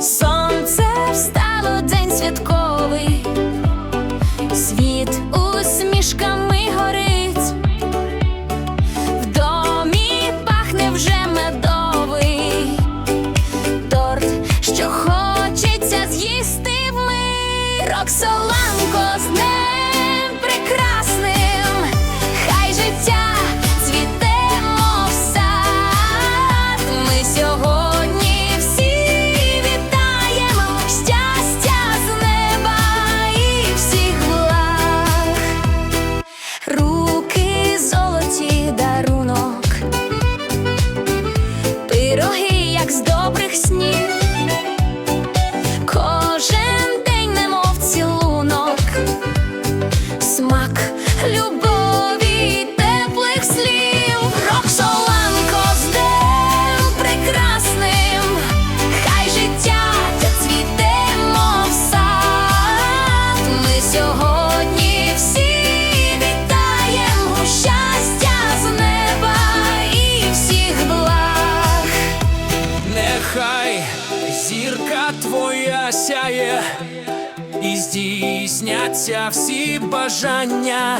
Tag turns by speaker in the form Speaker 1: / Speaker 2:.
Speaker 1: So твоя сяє, і здійсняться всі бажання.